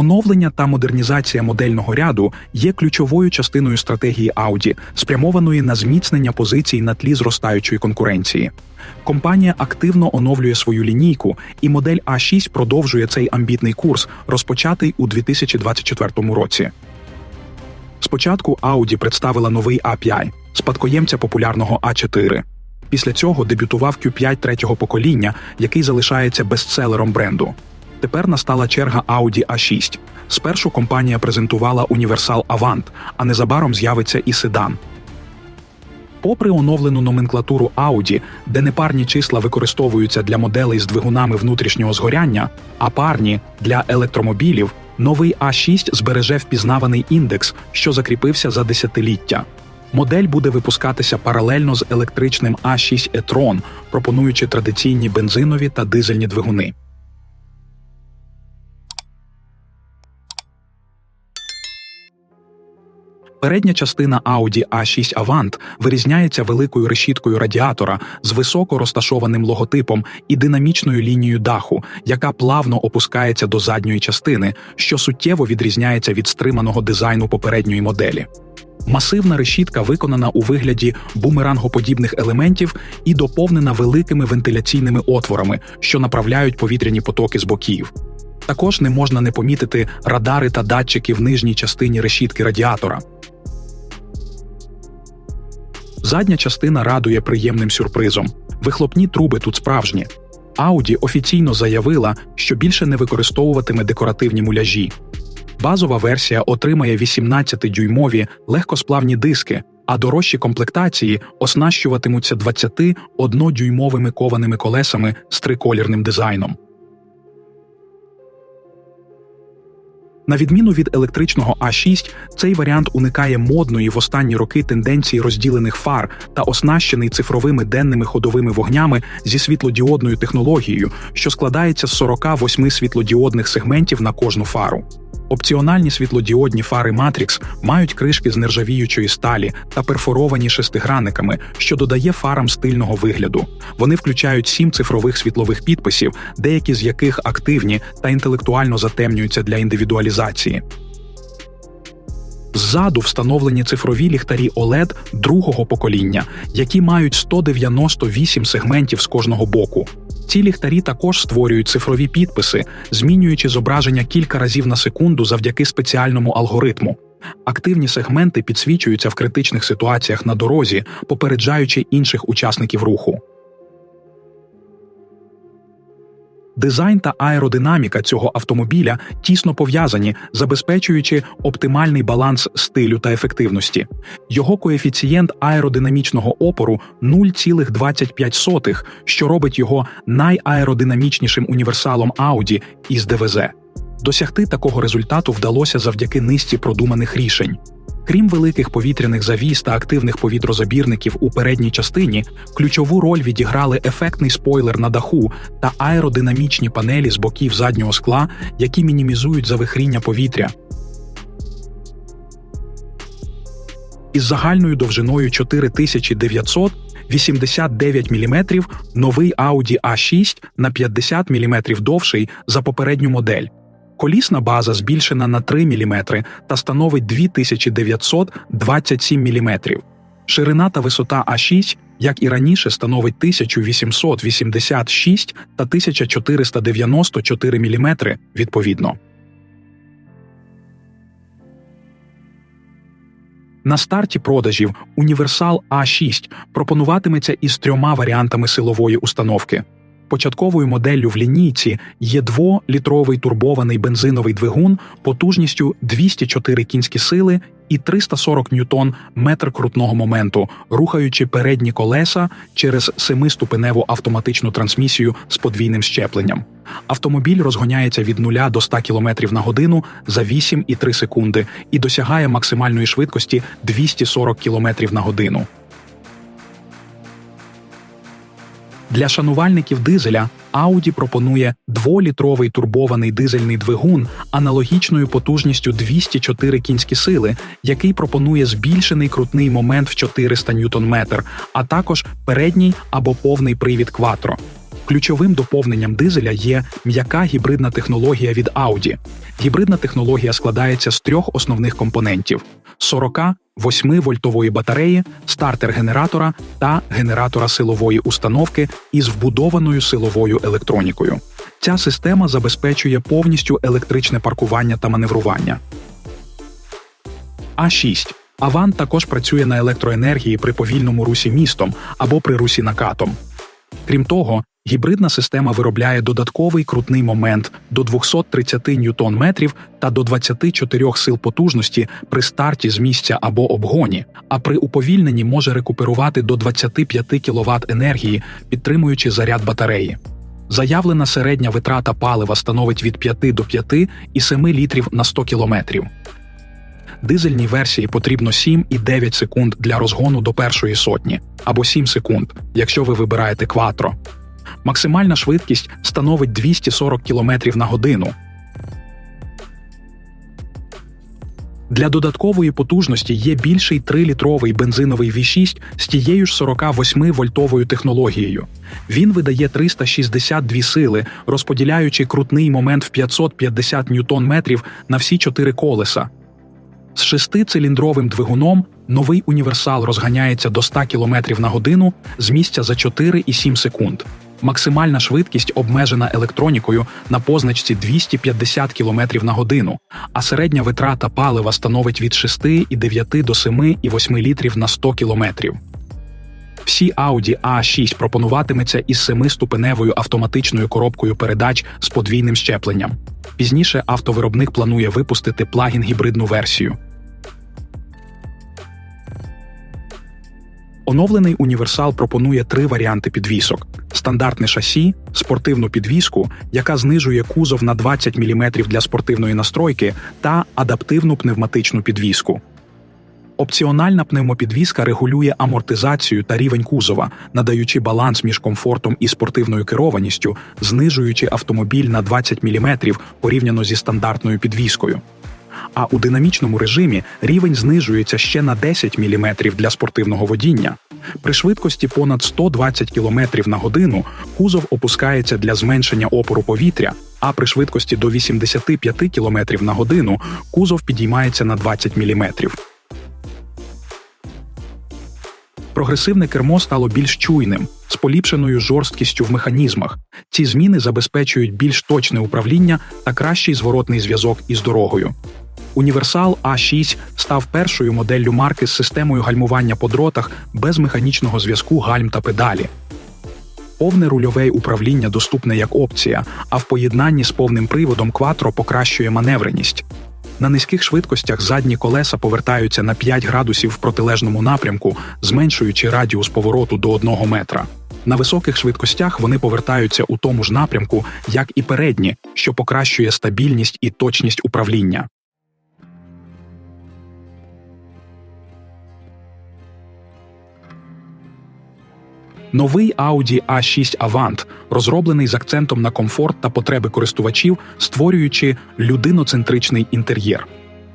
Оновлення та модернізація модельного ряду є ключовою частиною стратегії Audi, спрямованої на зміцнення позицій на тлі зростаючої конкуренції. Компанія активно оновлює свою лінійку, і модель А6 продовжує цей амбітний курс, розпочатий у 2024 році. Спочатку Audi представила новий A5, спадкоємця популярного А4. Після цього дебютував Q5 третього покоління, який залишається бестселером бренду. Тепер настала черга Audi A6. Спершу компанія презентувала універсал Avant, а незабаром з'явиться і седан. Попри оновлену номенклатуру Audi, де непарні числа використовуються для моделей з двигунами внутрішнього згоряння, а парні для електромобілів, новий А6 збереже впізнаваний індекс, що закріпився за десятиліття. Модель буде випускатися паралельно з електричним А6 e-tron, пропонуючи традиційні бензинові та дизельні двигуни. Передня частина Audi A6 Avant вирізняється великою решіткою радіатора з високо розташованим логотипом і динамічною лінією даху, яка плавно опускається до задньої частини, що суттєво відрізняється від стриманого дизайну попередньої моделі. Масивна решітка виконана у вигляді бумерангоподібних елементів і доповнена великими вентиляційними отворами, що направляють повітряні потоки з боків. Також не можна не помітити радари та датчики в нижній частині решітки радіатора. Задня частина радує приємним сюрпризом. Вихлопні труби тут справжні. Audi офіційно заявила, що більше не використовуватиме декоративні муляжі. Базова версія отримає 18-дюймові легкосплавні диски, а дорожчі комплектації оснащуватимуться 21-дюймовими кованими колесами з триколірним дизайном. На відміну від електричного А6, цей варіант уникає модної в останні роки тенденції розділених фар та оснащений цифровими денними ходовими вогнями зі світлодіодною технологією, що складається з 48 світлодіодних сегментів на кожну фару. Опціональні світлодіодні фари Matrix мають кришки з нержавіючої сталі та перфоровані шестигранниками, що додає фарам стильного вигляду. Вони включають сім цифрових світлових підписів, деякі з яких активні та інтелектуально затемнюються для індивідуалізації. Ззаду встановлені цифрові ліхтарі OLED другого покоління, які мають 198 сегментів з кожного боку. Ці ліхтарі також створюють цифрові підписи, змінюючи зображення кілька разів на секунду завдяки спеціальному алгоритму. Активні сегменти підсвічуються в критичних ситуаціях на дорозі, попереджаючи інших учасників руху. Дизайн та аеродинаміка цього автомобіля тісно пов'язані, забезпечуючи оптимальний баланс стилю та ефективності. Його коефіцієнт аеродинамічного опору 0,25, що робить його найаеродинамічнішим універсалом Audi із ДВЗ. Досягти такого результату вдалося завдяки низці продуманих рішень. Крім великих повітряних завіс та активних повітрозабірників у передній частині, ключову роль відіграли ефектний спойлер на даху та аеродинамічні панелі з боків заднього скла, які мінімізують завихріння повітря. Із загальною довжиною 4989 мм новий Audi A6 на 50 мм довший за попередню модель. Колісна база збільшена на 3 мм та становить 2927 мм. Ширина та висота А6, як і раніше, становить 1886 та 1494 мм відповідно. На старті продажів універсал А6 пропонуватиметься із трьома варіантами силової установки. Початковою моделлю в лінійці є 2-літровий турбований бензиновий двигун потужністю 204 кінські сили і 340 ньютон метр крутного моменту, рухаючи передні колеса через семиступеневу автоматичну трансмісію з подвійним щепленням. Автомобіль розгоняється від 0 до 100 км на годину за 8,3 секунди і досягає максимальної швидкості 240 км на годину. Для шанувальників дизеля Audi пропонує 2-літровий турбований дизельний двигун аналогічною потужністю 204 кінські сили, який пропонує збільшений крутний момент в 400 Нм, а також передній або повний привід Quattro. Ключовим доповненням дизеля є м'яка гібридна технологія від Audi. Гібридна технологія складається з трьох основних компонентів: 48 вольтової батареї, стартер генератора та генератора силової установки із вбудованою силовою електронікою. Ця система забезпечує повністю електричне паркування та маневрування. А6. Аван також працює на електроенергії при повільному русі містом або при русі накатом. Крім того, гібридна система виробляє додатковий крутний момент до 230 ньютон-метрів та до 24 сил потужності при старті з місця або обгоні, а при уповільненні може рекуперувати до 25 кВт енергії, підтримуючи заряд батареї. Заявлена середня витрата палива становить від 5 до 5 і 7 літрів на 100 кілометрів. Дизельній версії потрібно 7 і 9 секунд для розгону до першої сотні, або 7 секунд, якщо ви вибираєте кватро. Максимальна швидкість становить 240 км на годину. Для додаткової потужності є більший 3-літровий бензиновий V6 з тією ж 48-вольтовою технологією. Він видає 362 сили, розподіляючи крутний момент в 550 ньютон-метрів на всі чотири колеса. З шестициліндровим двигуном новий універсал розганяється до 100 км на годину з місця за 4,7 секунд. Максимальна швидкість обмежена електронікою на позначці 250 км на годину, а середня витрата палива становить від 6,9 до 7,8 літрів на 100 км. Всі Audi A6 пропонуватиметься із семиступеневою автоматичною коробкою передач з подвійним щепленням. Пізніше автовиробник планує випустити плагін гібридну версію. Оновлений універсал пропонує три варіанти підвісок: стандартне шасі, спортивну підвіску, яка знижує кузов на 20 мм для спортивної настройки, та адаптивну пневматичну підвіску. Опціональна пневмопідвізка регулює амортизацію та рівень кузова, надаючи баланс між комфортом і спортивною керованістю, знижуючи автомобіль на 20 мм порівняно зі стандартною підвіскою. А у динамічному режимі рівень знижується ще на 10 мм для спортивного водіння. При швидкості понад 120 км на годину кузов опускається для зменшення опору повітря, а при швидкості до 85 км на годину кузов підіймається на 20 мм. Прогресивне кермо стало більш чуйним, з поліпшеною жорсткістю в механізмах. Ці зміни забезпечують більш точне управління та кращий зворотний зв'язок із дорогою. Універсал А6 став першою моделлю марки з системою гальмування по дротах без механічного зв'язку гальм та педалі. Повне рульове управління доступне як опція, а в поєднанні з повним приводом Quattro покращує маневреність. На низьких швидкостях задні колеса повертаються на 5 градусів в протилежному напрямку, зменшуючи радіус повороту до 1 метра. На високих швидкостях вони повертаються у тому ж напрямку, як і передні, що покращує стабільність і точність управління. Новий Audi A6 Avant, розроблений з акцентом на комфорт та потреби користувачів, створюючи людиноцентричний інтер'єр.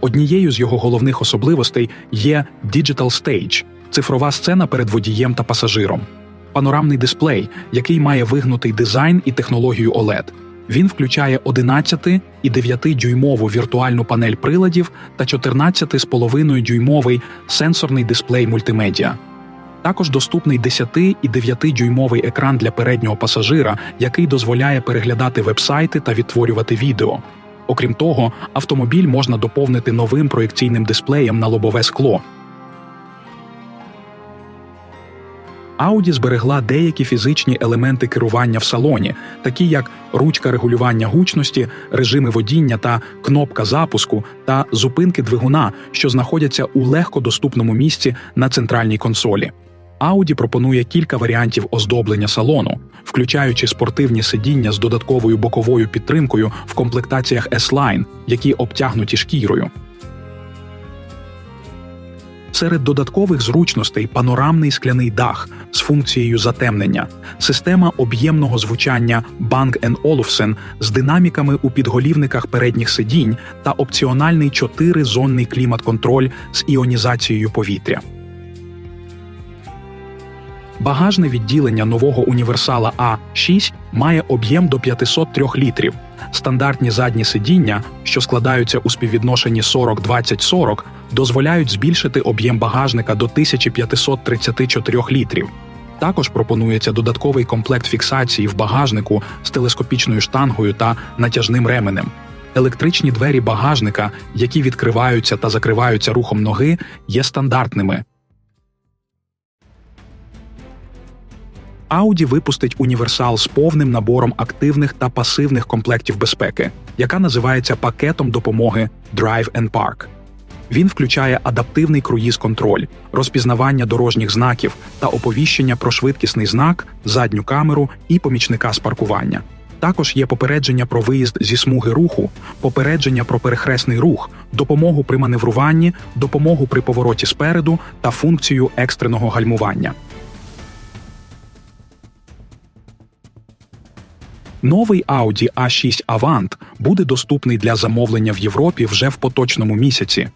Однією з його головних особливостей є Digital Stage – цифрова сцена перед водієм та пасажиром, панорамний дисплей, який має вигнутий дизайн і технологію OLED. Він включає 11 і 9 дюймову віртуальну панель приладів та 14,5 дюймовий сенсорний дисплей мультимедіа. Також доступний 10 і 9 дюймовий екран для переднього пасажира, який дозволяє переглядати вебсайти та відтворювати відео. Окрім того, автомобіль можна доповнити новим проєкційним дисплеєм на лобове скло. Audi зберегла деякі фізичні елементи керування в салоні, такі як ручка регулювання гучності, режими водіння та кнопка запуску та зупинки двигуна, що знаходяться у легкодоступному місці на центральній консолі. Audi пропонує кілька варіантів оздоблення салону, включаючи спортивні сидіння з додатковою боковою підтримкою в комплектаціях S-Line, які обтягнуті шкірою. Серед додаткових зручностей панорамний скляний дах з функцією затемнення, система об'ємного звучання Bang Olufsen з динаміками у підголівниках передніх сидінь та опціональний чотиризонний клімат-контроль з іонізацією повітря. Багажне відділення нового універсала А6 має об'єм до 503 літрів. Стандартні задні сидіння, що складаються у співвідношенні 40-20-40, дозволяють збільшити об'єм багажника до 1534 літрів. Також пропонується додатковий комплект фіксації в багажнику з телескопічною штангою та натяжним ременем. Електричні двері багажника, які відкриваються та закриваються рухом ноги, є стандартними. Audi випустить універсал з повним набором активних та пасивних комплектів безпеки, яка називається пакетом допомоги Drive and Park. Він включає адаптивний круїз-контроль, розпізнавання дорожніх знаків та оповіщення про швидкісний знак, задню камеру і помічника з паркування. Також є попередження про виїзд зі смуги руху, попередження про перехресний рух, допомогу при маневруванні, допомогу при повороті спереду та функцію екстреного гальмування. Новий Audi A6 Avant буде доступний для замовлення в Європі вже в поточному місяці.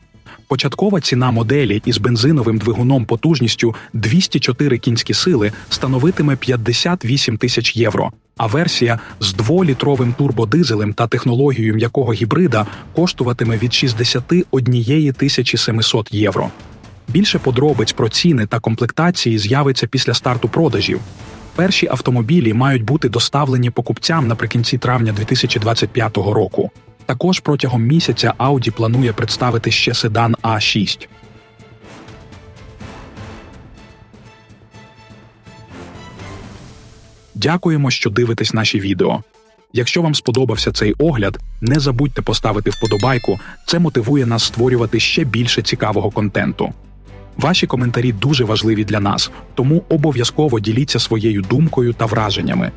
Початкова ціна моделі із бензиновим двигуном потужністю 204 кінські сили становитиме 58 тисяч євро, а версія з 2-літровим турбодизелем та технологією м'якого гібрида коштуватиме від 61 тисячі 700 євро. Більше подробиць про ціни та комплектації з'явиться після старту продажів. Перші автомобілі мають бути доставлені покупцям наприкінці травня 2025 року. Також протягом місяця Audi планує представити ще седан А6. Дякуємо, що дивитесь наші відео. Якщо вам сподобався цей огляд, не забудьте поставити вподобайку. Це мотивує нас створювати ще більше цікавого контенту. Ваші коментарі дуже важливі для нас, тому обов'язково діліться своєю думкою та враженнями.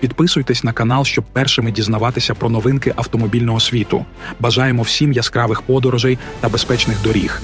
Підписуйтесь на канал, щоб першими дізнаватися про новинки автомобільного світу. Бажаємо всім яскравих подорожей та безпечних доріг.